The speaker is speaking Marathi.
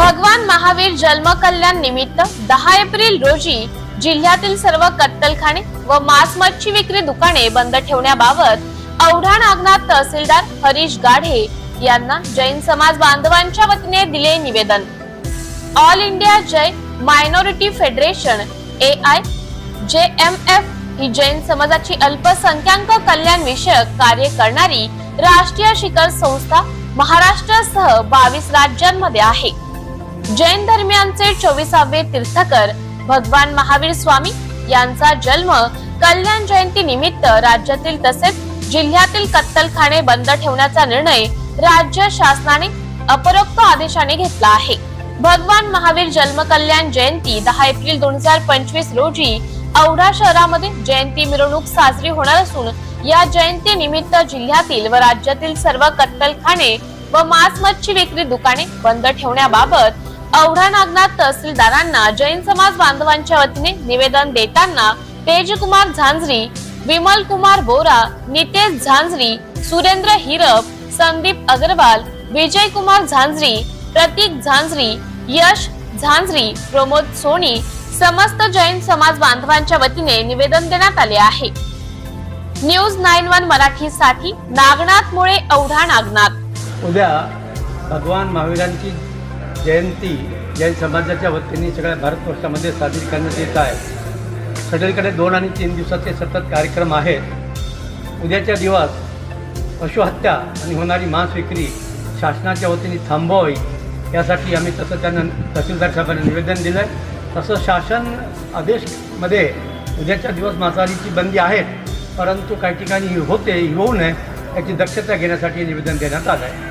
भगवान महावीर जन्म कल्याण निमित्त दहा एप्रिल रोजी जिल्ह्यातील सर्व कत्तलखाने व मांस मच्छी विक्री दुकाने बंद ठेवण्याबाबत औढा नागनाथ तहसीलदार हरीश गाढे यांना जैन समाज बांधवांच्या वतीने दिले निवेदन. All India Jai minority federation A I J M F ही जैन समाजाची अल्पसंख्याक कल्याण विषयक कार्य करणारी राष्ट्रीय शिखर संस्था महाराष्ट्रासह बावीस राज्यांमध्ये आहे. जैन धर्मियांचे चोवीसावे तीर्थकर भगवान महावीर स्वामी यांचा जन्म कल्याण जयंती निमित्त राज्यातील तसेच जिल्ह्यातील कत्तलखाने बंद ठेवण्याचा निर्णय राज्य शासनाने अपरोक्त आदेशाने घेतला आहे. भगवान महावीर जन्म कल्याण जयंती दहा एप्रिल दोन हजार पंचवीस रोजी औढा शहरामध्ये जयंती मिरवणूक साजरी होणार असून या जयंती निमित्त जिल्ह्यातील व राज्यातील सर्व कत्तलखाने व मांस मच्छी विक्री दुकाने बंद ठेवण्याबाबत औढा नागनाथ तहसीलदारांना जैन समाज बांधवांच्या वतीने निवेदन देताना तेजकुमार झांझरी विमल कुमार बोरा नितेश झांझरी सुरेंद्र हिरप संदीप अग्रवाल विजय कुमार झांझरी प्रतीक झांझरी यश झांझरी प्रमोद सोनी समस्त जैन समाज बांधवांच्या वतीने निवेदन देण्यात आले आहे. न्यूज नाईन वन मराठी साठी नागनाथ मुळे औढा नागनाथ. उद्या भगवान महावीरांची जयंती जैन समाजाच्या वतीने सगळ्या भारतवर्षामध्ये साजरी करण्यात येत आहे. सगळीकडे दोन आणि तीन दिवसाचे सतत कार्यक्रम आहेत. उद्याच्या दिवस पशुहत्या आणि होणारी मांस विक्री शासनाच्या वतीने थांबवावी यासाठी आम्ही तसं त्यांना तहसीलदार साहेबांना निवेदन दिलं आहे तसं शासन आदेशमध्ये उद्याच्या दिवस मांसाहारीची बंदी आहे परंतु काही ठिकाणी होते होऊ नये याची दक्षता घेण्यासाठी निवेदन देण्यात आलं आहे